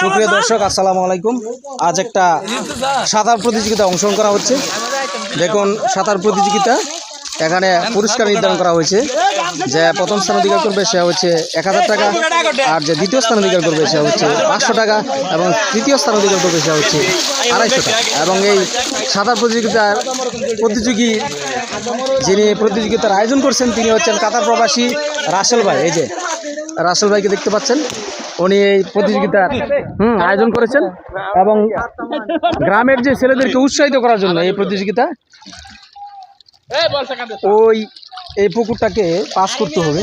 সুপ্রিয় দর্শক আসসালামু আলাইকুম। আজ একটা সাঁতার প্রতিযোগিতা অংশগ্রহণ করা হচ্ছে। দেখুন সাঁতার প্রতিযোগিতা এখানে পুরস্কার নির্ধারণ করা হয়েছে। যে প্রথম স্থান অধিকার করবে সে হচ্ছে এক হাজার টাকা। আর যে দ্বিতীয় স্থান অধিকার করবে সে হচ্ছে পাঁচশো টাকা। এবং তৃতীয় স্থান অধিকার করবে সে হচ্ছে আড়াইশো টাকা। এবং এই সাঁতার প্রতিযোগিতার প্রতিযোগী যিনি প্রতিযোগিতার আয়োজন করছেন তিনি হচ্ছেন কাতার প্রবাসী রাসেল ভাই। এই যে রাসেল ভাইকে দেখতে পাচ্ছেন। উনি এই প্রতিযোগিতার হুম আয়োজন করেছেন এবং গ্রামের যে ছেলেদেরকে উৎসাহিত করার জন্য এই প্রতিযোগিতা ওই এই পুকুরটাকে পাস করতে হবে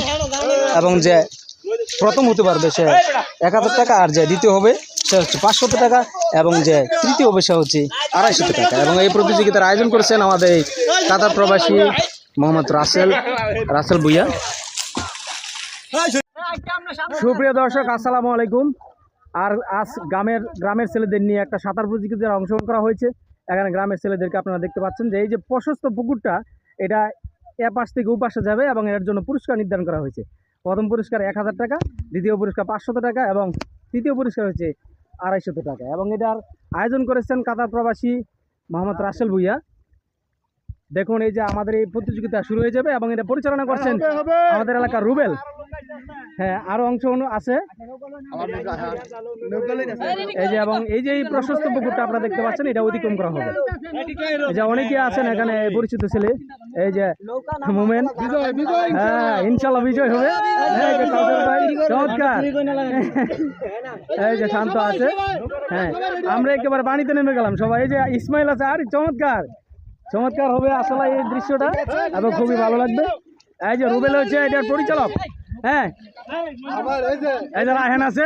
এবং যে প্রথম হতে পারবে সে এক হাজার টাকা আর যে দ্বিতীয় হবে সে হচ্ছে পাঁচশত টাকা এবং যে তৃতীয় হবে সে হচ্ছে আড়াইশো টাকা। এবং এই প্রতিযোগিতার আয়োজন করেছেন আমাদের এই কাতার প্রবাসী মোহাম্মদ রাসেল রাসেল ভুইয়া। সুপ্রিয় দর্শক, আসসালামু আলাইকুম। আর আজ গ্রামের গ্রামের ছেলেদের নিয়ে একটা সাঁতার প্রতিযোগিতার অংশগ্রহণ করা হয়েছে। এখানে গ্রামের ছেলেদেরকে আপনারা দেখতে পাচ্ছেন যে এই যে প্রশস্ত পুকুরটা, এটা এ পাশ থেকে ও পাশে যাবে এবং এর জন্য পুরস্কার নির্ধারণ করা হয়েছে। প্রথম পুরস্কার এক হাজার টাকা, দ্বিতীয় পুরস্কার পাঁচশত টাকা এবং তৃতীয় পুরস্কার হচ্ছে আড়াইশত টাকা। এবং এটার আয়োজন করেছেন কাতার প্রবাসী মোহাম্মদ রাসেল ভুইয়া। দেখুন এই যে আমাদের এই প্রতিযোগিতা শুরু হয়ে যাবে এবং এটা পরিচালনা করছেন আমাদের এলাকার রুবেল। হ্যাঁ আরও অংশ আছে। এই যে এবং এই যে এই প্রশস্ত পুকুরটা আপনারা দেখতে পাচ্ছেন এটা অতিক্রম করা হবে। এই যে অনেকে আছেন এখানে পরিচিত ছেলে। এই যে মোমেন। হ্যাঁ ইনশাল্লাহ বিজয় হবে। হ্যাঁ, এই যে চমৎকার। এই যে শান্ত আছে। হ্যাঁ আমরা একেবারে পানিতে নেমে গেলাম সবাই। এই যে ইসমাইল আছে আর চমৎকার। চমৎকার হবে আসলে এই দৃশ্যটা এবং খুবই ভালো লাগবে। এই যে রুবেল হচ্ছে এটার পরিচালক। হ্যাঁ। এই যে রাহেন আছে।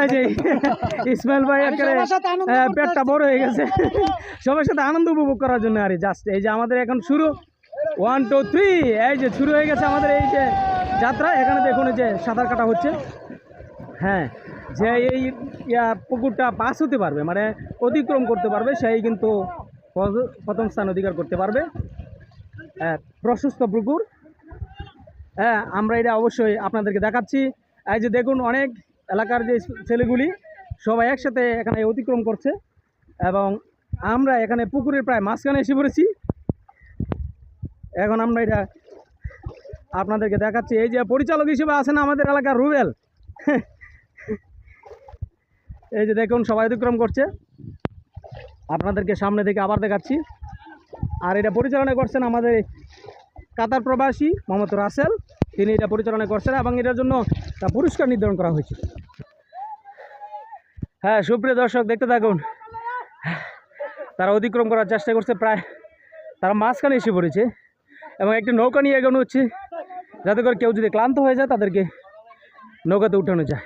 এই যে ইসমাইল ভাই একেবারে আহ, পেটটা বড় হয়ে গেছে। সবার সাথে আনন্দ উপভোগ করার জন্য আর জাস্ট এই যে আমাদের এখন শুরু। ওয়ান টু থ্রি এই যে শুরু হয়ে গেছে আমাদের এই যে যাত্রা। এখানে দেখুন যে সাঁতার কাটা হচ্ছে। হ্যাঁ যে এই পুকুরটা পাস হতে পারবে মানে অতিক্রম করতে পারবে সেই কিন্তু প্রথম স্থান অধিকার করতে পারবে। প্রশস্ত পুকুর হ্যাঁ আমরা এটা অবশ্যই আপনাদেরকে দেখাচ্ছি। এই যে দেখুন, অনেক এলাকার যে ছেলেগুলি সবাই একসাথে এখানে অতিক্রম করছে এবং আমরা এখানে পুকুরের প্রায় মাঝখানে এসে পড়েছি। এখন আমরা এটা আপনাদেরকে দেখাচ্ছি। এই যে পরিচালক হিসেবে আছেন আমাদের এলাকার রুবেল। এই যে দেখুন, সবাই অতিক্রম করছে। আপনাদেরকে সামনে থেকে আবার দেখাচ্ছি। আর এটা পরিচালনা করছেন আমাদের কাতার প্রবাসী মোহাম্মদ রাসেল। তিনি এটা পরিচালনা করছেন এবং এটার জন্য তা পুরস্কার নির্ধারণ করা হয়েছে। হ্যাঁ সুপ্রিয় দর্শক, দেখতে থাকুন। তারা অতিক্রম করার চেষ্টা করছে, প্রায় তারা মাঝখানে এসে পড়েছে এবং একটি নৌকা নিয়ে এগোনো হচ্ছে। যাতে করে কেউ যদি ক্লান্ত হয়ে যায়, তাদেরকে নৌকাতে উঠানো যায়।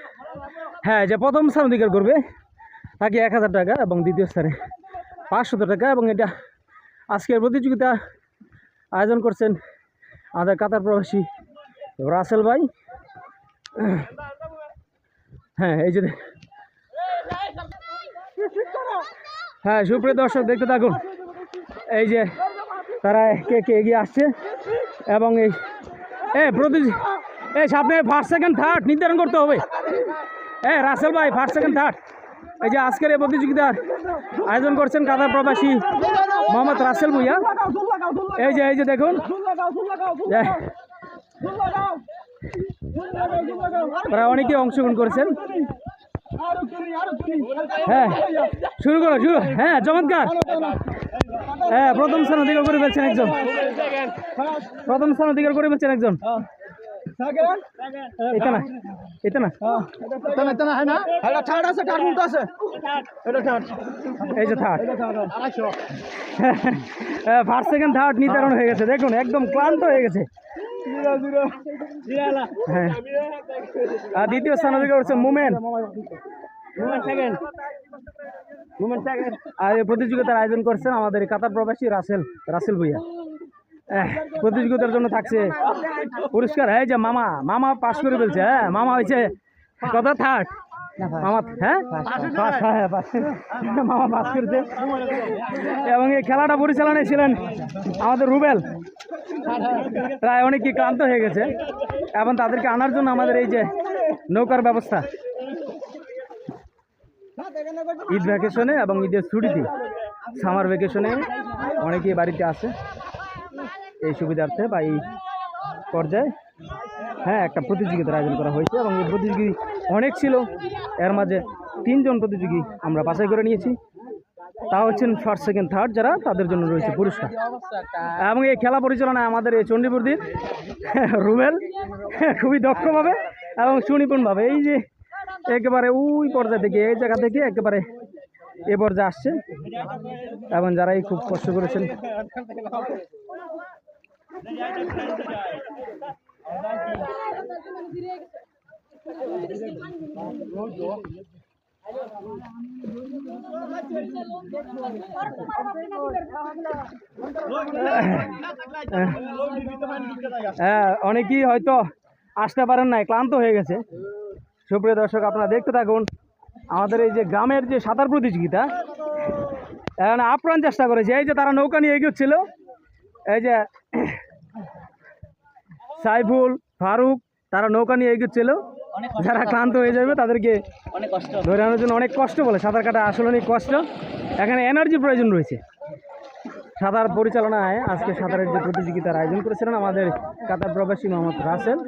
হ্যাঁ যে প্রথম স্থান অধিকার করবে, তাকে এক হাজার টাকা এবং দ্বিতীয় স্থানে পাঁচশত টাকা এবং এটা আজকের প্রতিযোগিতা আয়োজন করছেন আমাদের কাতার প্রবাসী রাসেল ভাই। হ্যাঁ এই যে হ্যাঁ সুপ্রিয় দর্শক, দেখতে থাকুন। এই যে তারা কে কে এগিয়ে আসছে এবং এই এ, প্রতি এই সামনে ফার্স্ট সেকেন্ড থার্ড নির্ধারণ করতে হবে। এ, রাসেল ভাই ফার্স্ট সেকেন্ড থার্ড এই যে আজকের এই প্রতিযোগিতার আয়োজন করছেন কাতার প্রবাসী মোহাম্মদ রাসেল ভুইয়া। এই যে এই যে দেখুন। প্রায় অনেকে অংশগ্রহণ করেছেন। হ্যাঁ শুরু করো, শুরু। হ্যাঁ চমৎকার। হ্যাঁ প্রথম স্থান অধিকার করে ফেলছেন একজন। প্রথম স্থান অধিকার করে ফেলছেন একজন। এটা এটা না? এই যে থার্ড। ফার্স্ট সেকেন্ড থার্ড নির্ধারণ হয়ে গেছে। দেখুন একদম ক্লান্ত হয়ে গেছে। হ্যাঁ। আর দ্বিতীয় স্থান অধিকার করছে মুমেন্ট আর এই প্রতিযোগিতার আয়োজন করছেন আমাদের কাতার প্রবাসী রাসেল রাসেল ভুইয়া। প্রতিযোগিতার জন্য থাকছে। পুরস্কার এই যে মামা মামা পাস করে ফেলছে হ্যাঁ মামা হয়েছে। কত থার্ড মামা হ্যাঁ? হ্যাঁ, এবং এই খেলাটা পরিচালনায় ছিলেন আমাদের রুবেল। প্রায় অনেকই ক্লান্ত হয়ে গেছে। এবং তাদেরকে আনার জন্য আমাদের এই যে নৌকার ব্যবস্থা। ঈদ ভ্যাকেশনে এবং ঈদের ছুটিতে। সামার ভ্যাকেশনে অনেকেই বাড়িতে আসে এই সুবিধার্থে বা এই পর্যায়ে হ্যাঁ একটা প্রতিযোগিতার আয়োজন করা হয়েছে এবং এই প্রতিযোগী অনেক ছিল। এর মাঝে তিনজন প্রতিযোগী আমরা বাছাই করে নিয়েছি। তা হচ্ছেন ফার্স্ট সেকেন্ড থার্ড যারা, তাদের জন্য রয়েছে পুরস্কার। এবং এই খেলা পরিচালনায় আমাদের এই চণ্ডীপুরদির রুবেল খুবই দক্ষভাবে এবং সুনিপুণভাবে, এই যে একেবারে ওই পর্যায়ে থেকে, এই জায়গা থেকে একেবারে এ পর্যায়ে আসছে। এবং যারাই খুব কষ্ট করেছেন হ্যাঁ অনেকেই হয়তো আসতে পারেন নাই, ক্লান্ত হয়ে গেছে। সুপ্রিয় দর্শক, আপনারা দেখতে থাকুন, আমাদের এই যে গ্রামের যে সাঁতার প্রতিযোগিতা আপ্রাণ চেষ্টা করেছে। এই যে তারা নৌকা নিয়ে এগোচ্ছিল, এই যে সাইফুল ফারুক তারা নৌকা নিয়ে এগোচ্ছিল। যারা ক্লান্ত হয়ে যাবে তাদেরকে ধরে আনার জন্য অনেক কষ্ট বলে। সাঁতার কাটা আসলে অনেক কষ্ট। এখানে এনার্জি প্রয়োজন রয়েছে। সাঁতার পরিচালনায় আজকে সাঁতারের যে প্রতিযোগিতার আয়োজন করেছিলেন আমাদের কাতার প্রবাসী মোহাম্মদ রাসেল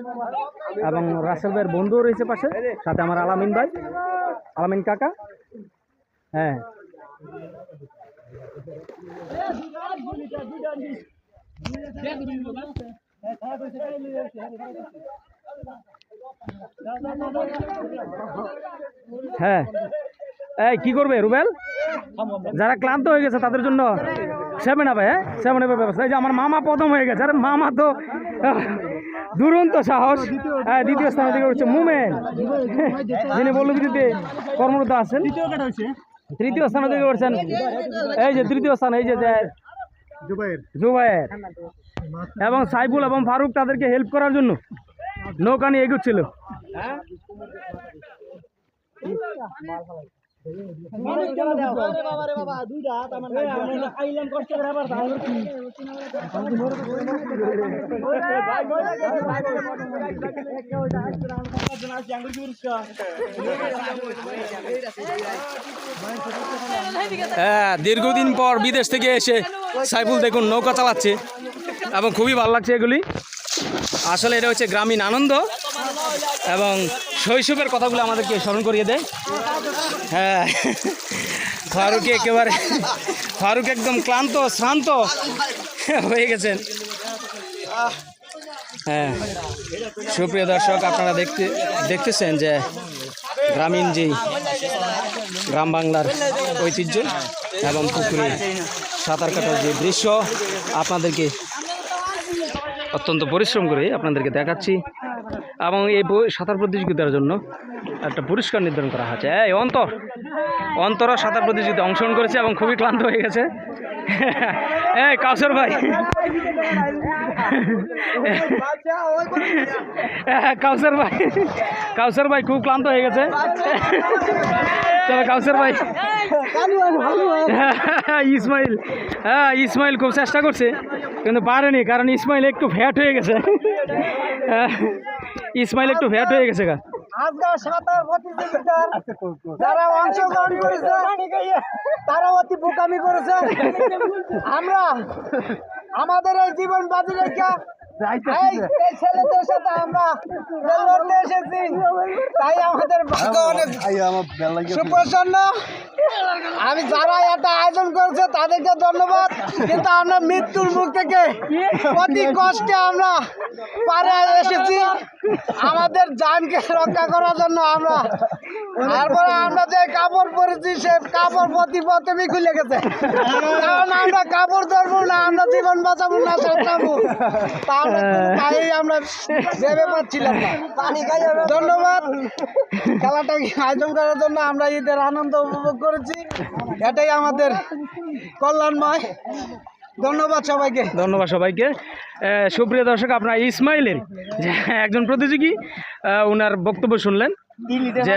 এবং রাসেল ভাইয়ের বন্ধুও রয়েছে পাশে। সাথে আমার আলামিন ভাই আলামিন কাকা। হ্যাঁ। হ্যাঁ। এই কি করবে রুবেল? যারা ক্লান্ত হয়ে গেছে তাদের জন্য সেভেন আপে হ্যাঁ? সেভেন আপের ব্যবস্থা। এই যে আমার মামা প্রথম হয়ে গেছে। আরে মামা তো দুরন্ত সাহস। হ্যাঁ দ্বিতীয় স্থানে থেকে হচ্ছে মুমেন। যিনি বল্লভীতে কর্মরত আছেন। তৃতীয় স্থানে থেকে করছেন। এই যে তৃতীয় স্থান এই যে যে এবং সাইফুল এবং ফারুক তাদেরকে হেল্প করার জন্য নৌকা নিয়ে এগোচ্ছিল। হ্যাঁ দীর্ঘদিন পর বিদেশ থেকে এসে সাইফুল দেখুন নৌকা চালাচ্ছে এবং খুবই ভালো লাগছে এগুলি। আসলে এটা হচ্ছে গ্রামীণ আনন্দ। এবং শৈশবের কথাগুলো আমাদেরকে স্মরণ করিয়ে দেয় হ্যাঁ। ফারুক একেবারে ফারুক একদম ক্লান্ত, শ্রান্ত হয়ে গেছেন। হ্যাঁ। সুপ্রিয় দর্শক, আপনারা দেখতে দেখতেছেন যে গ্রামীণ যেই গ্রাম বাংলার ঐতিহ্য এবং পুকুরে সাঁতার কাটার যে দৃশ্য, আপনাদেরকে অত্যন্ত পরিশ্রম করে আপনাদেরকে দেখাচ্ছি। এবং এই সাঁতার প্রতিযোগিতার জন্য একটা পুরস্কার নির্ধারণ করা হয়েছে। এই অন্তর অন্তর সাঁতার প্রতিযোগিতা অংশগ্রহণ করেছে এবং খুবই ক্লান্ত হয়ে গেছে। এই কাউসর ভাই। কাউসার ভাই, কাউসর ভাই খুব ক্লান্ত হয়ে গেছে। চলো কাউসার ভাই। ইসমাইল। হ্যাঁ ইসমাইল খুব চেষ্টা করছে কিন্তু পারেনি কারণ ইসমাইল একটু ফ্যাট হয়ে গেছে। হ্যাঁ, ইসমাইল একটু ফ্যাট হয়ে গেছে গা। আজকে সাঁতার যারা তারা অতি করেছে। আমরা আমাদের এই জীবন বাজি রেখে ছেলেদের সাথে আমরা লড়তে এসেছি। তাই আমাদের ভাগ্য অনেক সুপ্রসন্ন। আমি যারা এটা আয়োজন করেছে তাদেরকে ধন্যবাদ। কিন্তু আমরা মৃত্যুর মুখ থেকে অতি কষ্টে আমরা পারে এসেছি। আমাদের জানকে রক্ষা করার জন্য আমরা তারপরে আমরা যে কাপড় পরেছি, সে কাপড় প্রতি প্রথমেই খুলে গেছে। কারণ আমরা কাপড় ধরবো না, আমরা জীবন বাঁচাবো না তাহলে তাই আমরা ভেবে পাচ্ছিলাম ধন্যবাদ। খেলাটা আয়োজন করার জন্য আমরা ঈদের আনন্দ উপভোগ করেছি। এটাই আমাদের কল্যাণময়। ধন্যবাদ সবাইকে। ধন্যবাদ সবাইকে। সুপ্রিয় দর্শক, আপনার ইসমাইলের একজন প্রতিযোগী ওনার বক্তব্য শুনলেন। যে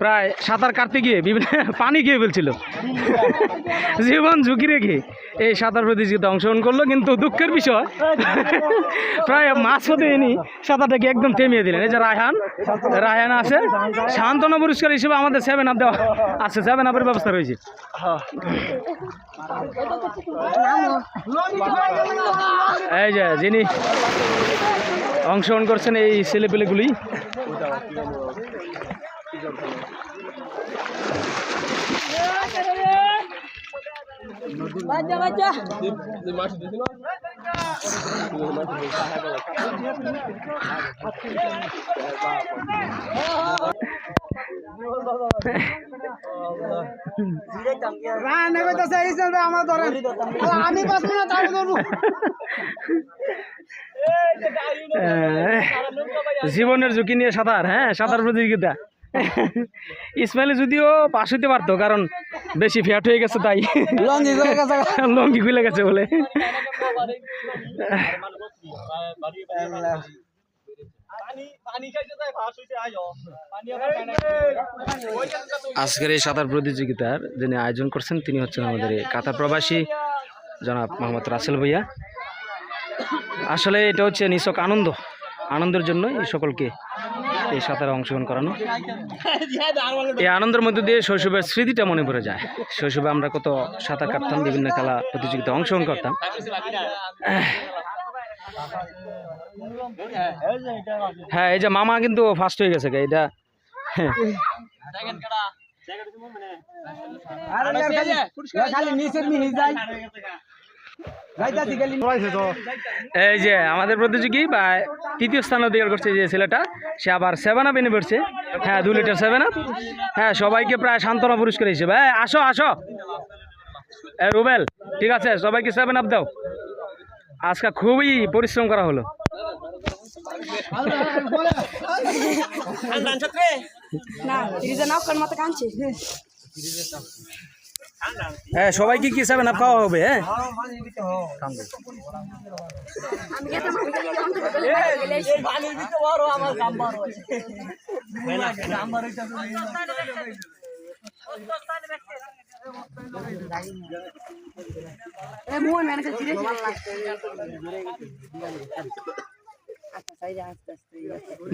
প্রায় সাঁতার কাটতে গিয়ে বিভিন্ন পানি খেয়ে ফেলছিল। জীবন ঝুঁকি রেখে এই সাঁতার প্রতিযোগিতা অংশগ্রহণ করল কিন্তু দুঃখের বিষয় প্রায় মাছ হতে এনি সাঁতারটাকে একদম থেমিয়ে দিলেন। এই যে রায়হান রায়হান আছে। সান্ত্বনা পুরস্কার হিসেবে আমাদের সেভেন আপ দেওয়া আছে। সেভেন আপের ব্যবস্থা রয়েছে। এই যে যিনি অংশগ্রহণ করছেন এই ছেলেপেলেগুলি বাচ্চা রায়হান কইতাছে এই চলবে আমার ধরে আমি করব আহ, জীবনের ঝুঁকি নিয়ে সাঁতার হ্যাঁ সাঁতার প্রতিযোগিতা। ইসমাইল যদিও পাশ হইতে পারতো কারণ বেশি ফ্যাট হয়ে গেছে তাই। লঙ্গি খুলে গেছে বলে। আজকের এই সাঁতার প্রতিযোগিতার যিনি আয়োজন করছেন তিনি হচ্ছেন আমাদের এই কাতার প্রবাসী জনাব মোহাম্মদ রাসেল ভাইয়া। আসলে এটা হচ্ছে নিছক আনন্দ। আনন্দের জন্য এই সকলকে এই সাঁতারে অংশগ্রহণ করানো। এই আনন্দের মধ্যে দিয়ে শৈশবের স্মৃতিটা মনে পড়ে যায়। শৈশবে আমরা কত সাঁতার কাটতাম, বিভিন্ন খেলা প্রতিযোগিতায় অংশগ্রহণ করতাম। হ্যাঁ এই যে মামা কিন্তু ফার্স্ট হয়ে গেছে এটা হ্যাঁ এই যে আমাদের প্রতিযোগী বা তৃতীয় স্থান অধিকার করছে যে ছেলেটা সে আবার সেভেন আপ এনে পড়ছে। হ্যাঁ দু লিটার সেভেন আপ হ্যাঁ সবাইকে প্রায় সান্ত্বনা পুরস্কার হিসেবে হ্যাঁ আসো আসো। এ রুবেল ঠিক আছে সবাইকে সেভেন আপ দাও। আজকে খুবই পরিশ্রম করা হলো। না হ্যাঁ সবাইকে কি সেভেন আপ খাওয়া হবে হ্যাঁ?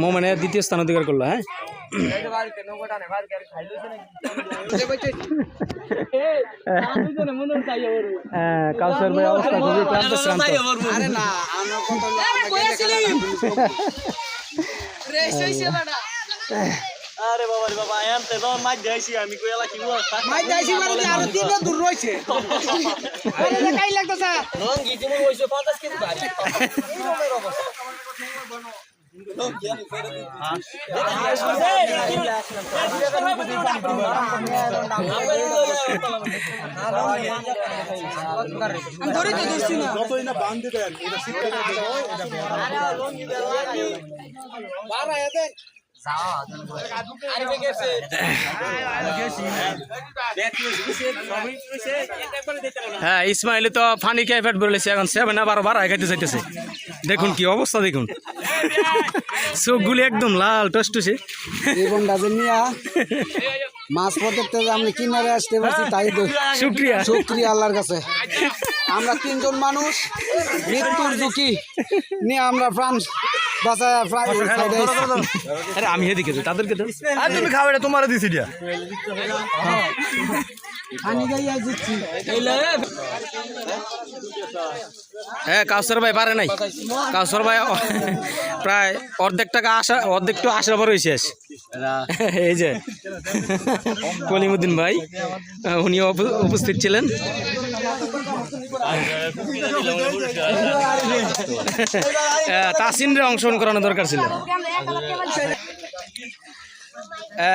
মোমেনে দ্বিতীয় স্থান অধিকার করল হ্যাঁ? হ্যাঁ কাউসার ভাই অবস্থা খুবই ক্লান্ত শ্রান্ত মাই যাইছি মানে যে আরও তিনটা দূর রয়েছে? আরে কাই লাগতেছে। আমি ধরে তো দিচ্ছি না। হ্যাঁ ইসমাইল তো ফানি খেয়ে ফেট বলেছে এখন সেভেন আবার বারো খাইতে চাইতেছে দেখুন কি অবস্থা দেখুন। চোখগুলি একদম লাল টসটসে। মাছ পথের থেকে আমি কিনারে আসতে পারছি তাই তো। শুক্রিয়া। শুক্রিয়া আল্লাহর কাছে। আমরা তিনজন মানুষ মৃত্যুর ঝুঁকি। নিয়ে আমরা প্রাণ সাইডে আরে আমি এদিকে তাদেরকে তুমি খাবে এটা তোমার দিছি দিয়া হ্যাঁ কাউসর ভাই পারে নাই। কাউসর ভাই প্রায় অর্ধেক টাকা আসা অর্ধেক তো আসার পর হয়েছে এই যে কলিমুদ্দিন ভাই উনিও উপস্থিত ছিলেন। হ্যাঁ, তাসিনরে অংশগ্রহণ করানো দরকার ছিল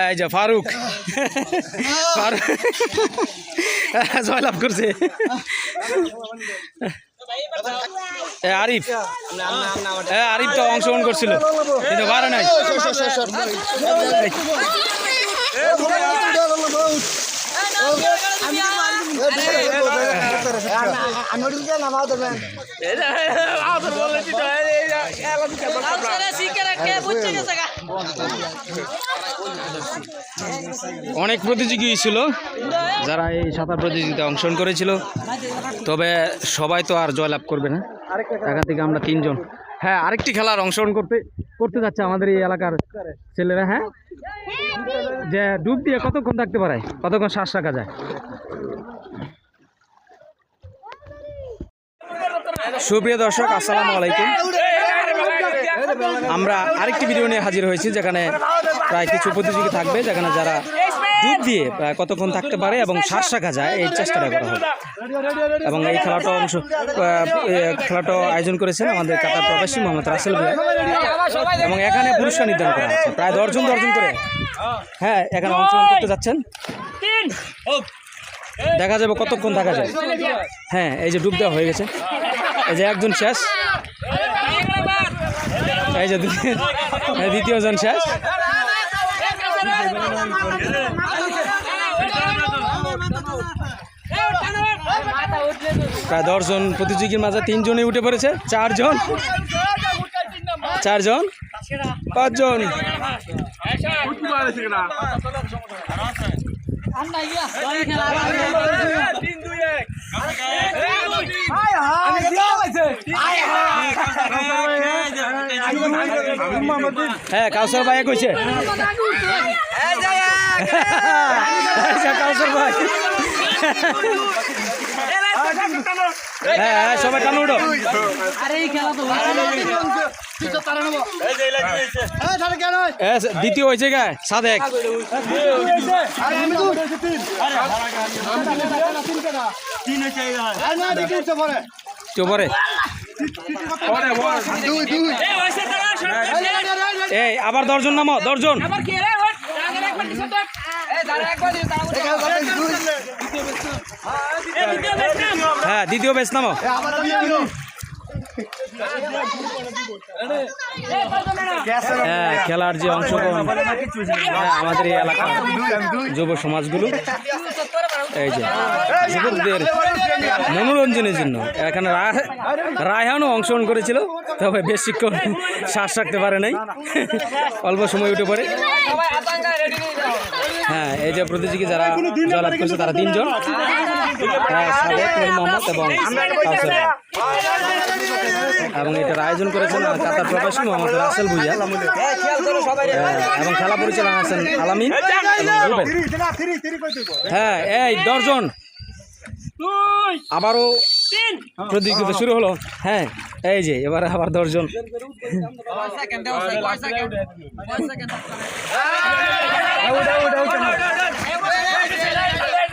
এই যে ফারুক। জয়লাভ করছে আরিফ এ আরিফ তো অংশগ্রহণ করছিল কিন্তু নাই আমি অনেক প্রতিযোগী ছিল, যারা এই সাঁতার প্রতিযোগিতায় অংশগ্রহণ করেছিল। তবে সবাই তো আর জয়লাভ করবে না। এখান থেকে আমরা তিনজন। হ্যাঁ আরেকটি খেলার অংশগ্রহণ করতে করতে যাচ্ছে আমাদের এই এলাকার ছেলেরা হ্যাঁ? যে ডুব দিয়ে কতক্ষণ থাকতে পারে? কতক্ষণ শ্বাস রাখা যায়? সুপ্রিয় দর্শক, আসসালামু আলাইকুম। আমরা আরেকটি ভিডিও নিয়ে হাজির হয়েছি, যেখানে প্রায় কিছু প্রতিযোগী থাকবে, যেখানে যারা ডুব দিয়ে কতক্ষণ থাকতে পারে এবং শ্বাস রাখা যায়, এই চেষ্টাটা করা হবে। এবং এই খেলাটা অংশ খেলাটা আয়োজন করেছেন আমাদের কাতার প্রবাসী মোহাম্মদ রাসেল ভাই এবং এখানে পুরস্কার নির্ধারণ করা আছে প্রায় দশজন দশজন করে হ্যাঁ এখানে অংশগ্রহণ করতে যাচ্ছেন। দেখা যাবে কতক্ষণ থাকা যায়। হ্যাঁ এই যে ডুব দেওয়া হয়ে গেছে। এই যে একজন শেষ। এই যে দ্বিতীয়জন শেষ। প্রায় দশজন প্রতিযোগীর মাঝে তিনজনই উঠে পড়েছে চারজন চারজন পাঁচজন হ্যাঁ কাউসার ভাই কইছে কাউসার ভাই হ্যাঁ হ্যাঁ সবাই টানো উঠো হ্যাঁ, দ্বিতীয় হয়েছে গা সাদেক তো পরে। এই আবার দশজন নামো দশজন। হ্যাঁ দ্বিতীয় বেশ নামো। হ্যাঁ খেলার যে অংশগ্রহণ হ্যাঁ, আমাদের এই এলাকার যুব সমাজগুলো এই যে যুবকদের মনোরঞ্জনের জন্য। এখানে রায়হানও অংশগ্রহণ করেছিল তবে বেশিক্ষণ শ্বাস রাখতে পারে নাই। অল্প সময় উঠে পড়ে। হ্যাঁ এই যে প্রতিযোগী যারা জয়লাভ করেছে তারা তিনজন। হ্যাঁ, সাদেক নূর মোহাম্মদ এবং কাউসার এবং এটার আয়োজন করেছেন কাতার প্রবাসী মোহাম্মদ রাসেল ভুইয়া। হ্যাঁ, এবং খেলা পরিচালনা আছেন আলামিন হ্যাঁ এই দশজন। আবারও প্রতিযোগিতা শুরু হলো। হ্যাঁ এই যে এবার আবার দশজন। হ্যাঁ,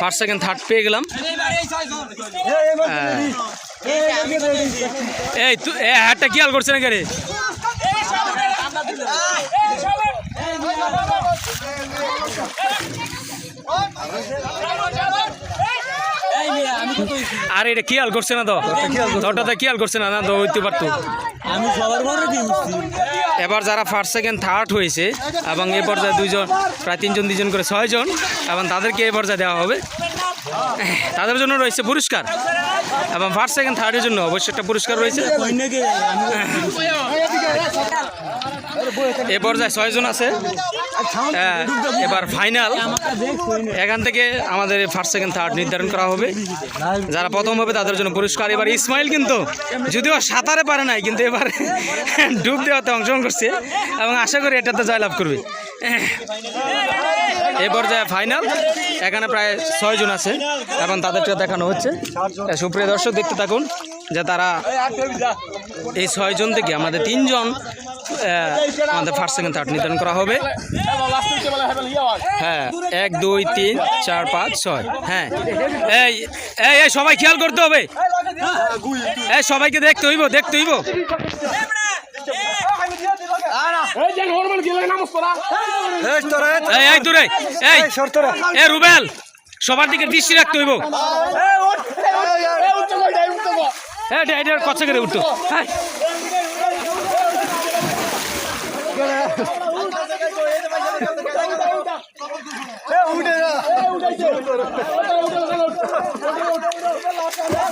ফার্স্ট সেকেন্ড থার্ড পেয়ে গেলাম হ্যাঁ। এই হ্যাঁটা এ হাটটা হাল করছে না রে আর এটা খেয়াল করছে না তো? ওটাতে খেয়াল করছে না। না তো হইতে পারতো। আমি সবার এবার যারা ফার্স্ট সেকেন্ড থার্ড হয়েছে এবং এ পর্যায়ে দুইজন প্রায় তিনজন দুজন করে ছয়জন এবং তাদেরকে এ পর্যায়ে দেওয়া হবে। তাদের জন্য রয়েছে পুরস্কার এবং ফার্স্ট সেকেন্ড থার্ডের জন্য অবশ্যই একটা পুরস্কার রয়েছে। এ পর্যায়ে ছয়জন আছে। হ্যাঁ, এবার ফাইনাল এখান থেকে আমাদের ফার্স্ট সেকেন্ড থার্ড নির্ধারণ করা হবে। যারা প্রথম হবে তাদের জন্য পুরস্কার। এবার ইসমাইল কিন্তু যদিও সাঁতারে পারে নাই কিন্তু এবার ডুব দেওয়াতে অংশগ্রহণ করছে এবং আশা করি এটাতে জয়লাভ করবে। এ পর্যায়ে ফাইনাল এখানে প্রায় ছয়জন আছে এবং তাদেরকে দেখানো হচ্ছে। সুপ্রিয় দর্শক দেখতে থাকুন যে তারা এই ছয়জন থেকে আমাদের তিনজন আমাদের ফার্স্ট সেকেন্ড থার্ড নির্ধারণ করা হবে। হ্যাঁ এক দুই তিন চার পাঁচ ছয়। হ্যাঁ। এই এই এই সবাই খেয়াল করতে হবে। এই সবাইকে দেখতে হইব দেখতে হইব। এই এই দূরে। এই রুবেল সবার দিকে দৃষ্টি রাখতে হইব। হ্যাঁ এটা কচ্ছা করে উঠতো হ্যাঁ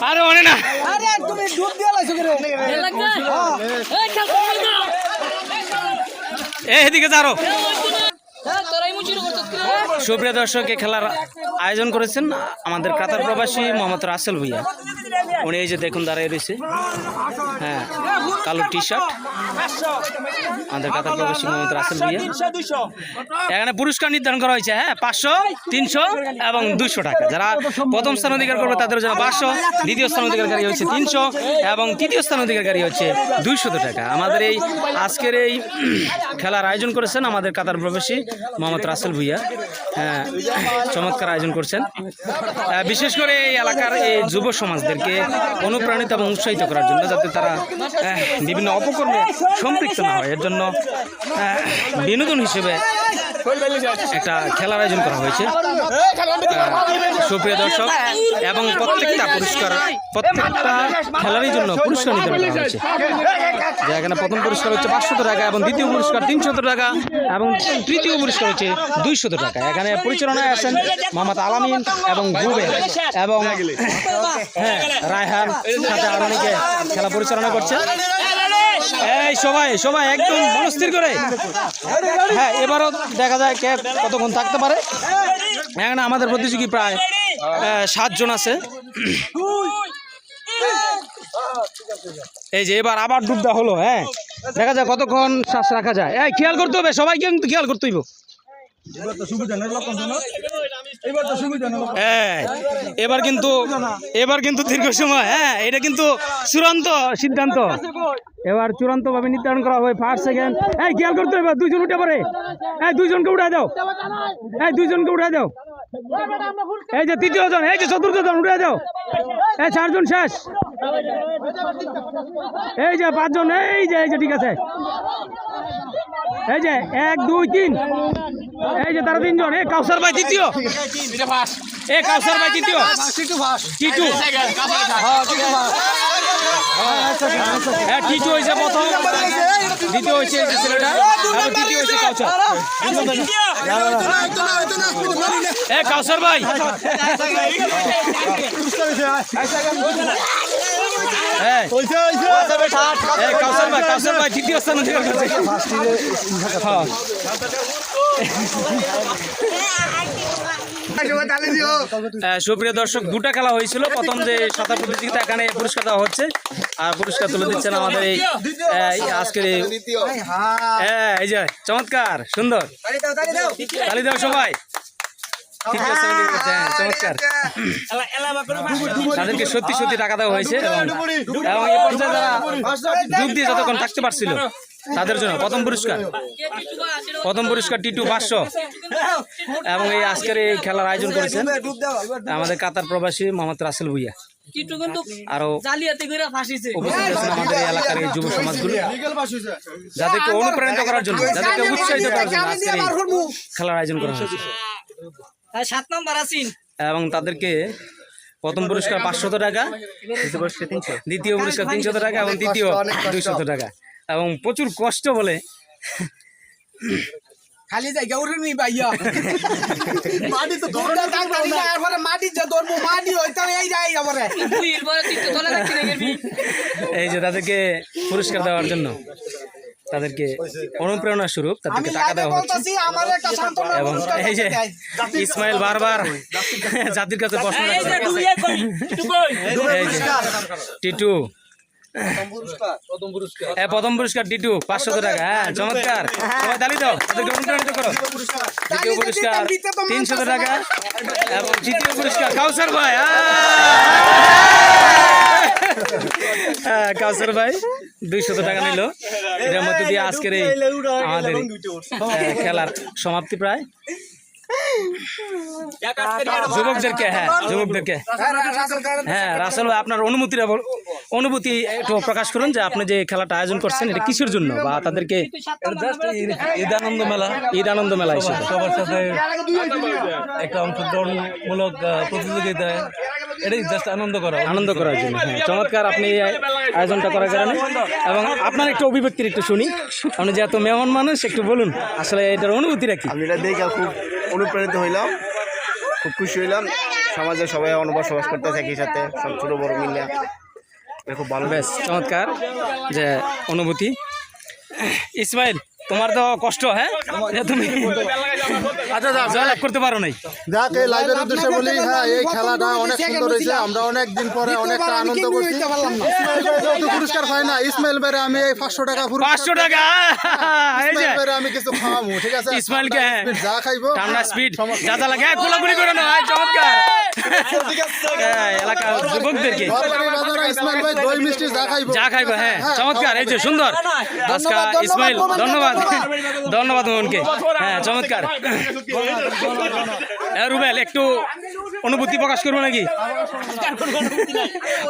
আরে অনে না। আরে তুমি ডুব দিয়ে লাইছো করে এ এদিকে যারো তোরাই মুচির করতে সুপ্রিয় দর্শক, এই খেলার আয়োজন করেছেন আমাদের কাতার প্রবাসী মোহাম্মদ রাসেল ভুইয়া। উনি এই যে দেখুন দাঁড়িয়ে রয়েছে। হ্যাঁ কালো টি শার্ট আমাদের কাতার প্রবাসী মোহাম্মদ রাসেল ভুইয়া। এখানে পুরস্কার নির্ধারণ করা হয়েছে হ্যাঁ পাঁচশো, তিনশো এবং দুইশো টাকা। যারা প্রথম স্থান অধিকার করবে তাদের জন্য পাঁচশো, দ্বিতীয় স্থান অধিকারী হচ্ছে তিনশো এবং তৃতীয় স্থান অধিকারী হচ্ছে দুইশত টাকা। আমাদের এই আজকের এই খেলার আয়োজন করেছেন আমাদের কাতার প্রবাসী মোহাম্মদ রাসেল ভুইয়া। হ্যাঁ চমৎকার আয়োজন করছেন। বিশেষ করে এই এলাকার এই যুব সমাজদেরকে অনুপ্রাণিত এবং উৎসাহিত করার জন্য যাতে তারা বিভিন্ন অপকর্মে সম্পৃক্ত না হয়। এর জন্য বিনোদন হিসেবে একটা খেলার আয়োজন করা হয়েছে। সুপ্রিয় দর্শক এবং প্রত্যেকটা পুরস্কার প্রত্যেকটা খেলারই জন্য পুরস্কার নির্ধারণ করা হয়েছে। এখানে প্রথম পুরস্কার হচ্ছে পাঁচশত টাকা এবং দ্বিতীয় পুরস্কার তিনশত টাকা এবং তৃতীয় পুরস্কার হচ্ছে দুইশত টাকা। এখানে পরিচালনায় আছেন মোহাম্মদ আলামিন এবং গুবে এবং হ্যাঁ রায়হান সাথে আরও অনেকে খেলা পরিচালনা করছেন। এই সবাই সবাই একদম মনস্থির করে। হ্যাঁ এবারও দেখা যায় কে কতক্ষণ থাকতে পারে। এখানে আমাদের প্রতিযোগী প্রায় সাতজন আছে। এই যে এবার আবার ডুবটা হলো হ্যাঁ। দেখা যায় কতক্ষণ শ্বাস রাখা যায়। এই, খেয়াল করতে হবে, সবাইকে কিন্তু খেয়াল করতে হইব। হ্যাঁ এবার কিন্তু এবার কিন্তু দীর্ঘ সময় হ্যাঁ এটা কিন্তু চূড়ান্ত সিদ্ধান্ত। এবার চূড়ান্ত ভাবে নির্ধারণ করা হবে ফার্স্ট সেকেন্ড এই খেয়াল করতে হবে দুইজন উঠে পড়ে। এই দুইজনকে উঠে দাও। এই দুইজনকে উঠে দাও। এই যে তৃতীয় জন এই যে চতুর্থ জন উঠে দাও। এই চারজন শেষ। এই যে পাঁচজন এই যে এই যে ঠিক আছে। এই যে এক দুই তিন। এই যে তারা তিনজন এই কাউসার ভাই তৃতীয়। এ কাউসার ভাই তৃতীয়। টিটু। হ্যাঁ টিটু হয়েছে প্রথম। দ্বিতীয় হয়েছে ছেলেটা। তৃতীয় হয়েছে কাউসার। এ কাউসার ভাই। হ্যাঁ। কাউসার ভাই কাউসার ভাই তৃতীয় স্থান অধিকার সুপ্রিয় দর্শক দুটা খেলা হয়েছিল। প্রথম যে সাঁতার প্রতিযোগিতা এখানে পুরস্কার দেওয়া হচ্ছে আর পুরস্কার তুলে দিচ্ছেন আমাদের এই আজকের এই হ্যাঁ এই যে চমৎকার সুন্দর। তালি দাও সবাই। চমৎকার। তাদেরকে সত্যি সত্যি টাকা দেওয়া হয়েছে। এবং এবং পর্যায়ে যারা ডুব দিয়ে যতক্ষণ থাকতে পারছিল তাদের জন্য প্রথম পুরস্কার। প্রথম পুরস্কার টিটু পাঁচশো। এবং এই আজকের এই খেলার আয়োজন করেছেন আমাদের কাতার প্রবাসী মোহাম্মদ রাসেল ভুইয়া। আরও জালিয়াতি করে ফাঁসিছে উপস্থিত আছেন আমাদের এলাকার এই যুব সমাজগুলো। যাদেরকে অনুপ্রাণিত করার জন্য যাদেরকে উৎসাহিত করার জন্য আজকের খেলার আয়োজন করা হয়েছে। সাত নম্বর আছিন এবং তাদেরকে প্রথম পুরস্কার পাঁচশত টাকা দ্বিতীয় পুরস্কার তিনশত। টাকা এবং তৃতীয় দুইশত টাকা। এবং প্রচুর কষ্ট বলে খালি জায়গা উঠে নি ভাইয়া। মাটি তো দৌড়া থাক না। এরপরে মাটি যে দৌড়বো মাটি হইতে এই যাই পরে তিনটে তলে রাখছি এই যে তাদেরকে পুরস্কার দেওয়ার জন্য। তাদেরকে অনুপ্রেরণা স্বরূপ তাদেরকে টাকা দেওয়া হচ্ছে। এবং এই যে ইসমাইল বারবার জাতির কাছে প্রশ্ন টিটু। হ্যাঁ প্রথম পুরস্কার। টিটু পাঁচশো টাকা। হ্যাঁ চমৎকার। সবাই তালি দাও তাদেরকে অনুপ্রাণিত করো। দ্বিতীয় পুরস্কার। তিনশো টাকা। এবং তৃতীয় পুরস্কার কাউসার ভাই। হ্যাঁ কাউসার ভাই, দুইশত টাকা নিল। এটার মধ্যে দিয়ে আজকের এই আমাদের খেলার সমাপ্তি প্রায়। যুবকদেরকে হ্যাঁ যুবকদেরকে। হ্যাঁ রাসেল ভাই, আপনার অনুমতিটা অনুভূতি একটু প্রকাশ করুন যে আপনি যে খেলাটা আয়োজন করছেন, এটা কিসের জন্য? বা তাদেরকে ঈদ আনন্দ মেলা, ঈদ আনন্দ মেলা সবার সাথে একটা অংশগ্রহণমূলক প্রতিযোগিতায় এটাই জাস্ট আনন্দ করা আনন্দ করার জন্য হ্যাঁ চমৎকার আপনি এই আয়োজনটা করার কারণে। এবং আপনার একটু অভিব্যক্তির একটু শুনি। আপনি যে এত মেহমান মানুষ একটু বলুন আসলে এটার অনুভূতি রাখি আমি এটা দেখে খুব অনুপ্রাণিত হইলাম খুব খুশি হইলাম। সমাজে সবাই বসবাস করতেছে একই সাথে সব ছোট বড় মিলে। এটা খুব ভালো। বেশ চমৎকার যে অনুভূতি। ইসমাইল তোমার তো কষ্ট হ্যাঁ? তুমি আচ্ছা জয়লাভ করতে পারো নাই। যাক এই লাইভের উদ্দেশ্যে বলি হ্যাঁ এই খেলাটা অনেক সুন্দর হয়েছে আমরা অনেক দিন পরে অনেকটা আনন্দ করছি। পুরস্কার পাই না ইসমাইল ভাইরে আমি এই পাঁচশো টাকা পাঁচশো টাকা এই যে। ইসমাইল ভাইরে আমি কিছু খাওয়াবো ঠিক আছে? ইসমাইলকে, হ্যাঁ। ঠান্ডা স্পিড যা খাইবো। ঠান্ডা স্পিড যা যা লাগে হ্যাঁ, করে না চমৎকার। হ্যাঁ, এলাকার যুবকদেরকে যা খাইবো হ্যাঁ চমৎকার এই যে সুন্দর আজকে ইসমাইল ধন্যবাদ ধন্যবাদ মোহনকে হ্যাঁ চমৎকার হ্যাঁ, রুবেল একটু অনুভূতি প্রকাশ করব নাকি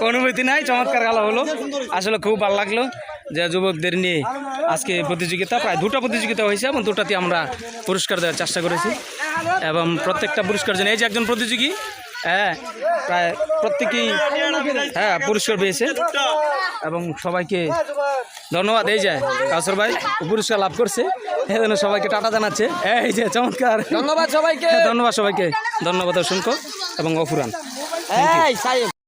অনুভূতি নাই চমৎকার খেলা হলো আসলে খুব ভালো লাগল যে যুবকদের নিয়ে আজকে প্রতিযোগিতা প্রায় দুটো প্রতিযোগিতা হয়েছে এবং দুটাতে আমরা পুরস্কার দেওয়ার চেষ্টা করেছি এবং প্রত্যেকটা পুরস্কার জন্য এই যে একজন প্রতিযোগী হ্যাঁ প্রায় প্রত্যেকেই হ্যাঁ পুরস্কার পেয়েছে। এবং সবাইকে ধন্যবাদ এই যায় কাসর ভাই পুরস্কার লাভ করছে। এই জন্য সবাইকে টাটা জানাচ্ছে। এই যে চমৎকার। ধন্যবাদ সবাইকে। ধন্যবাদ সবাইকে। ধন্যবাদ অসংখ্য এবং অফুরান।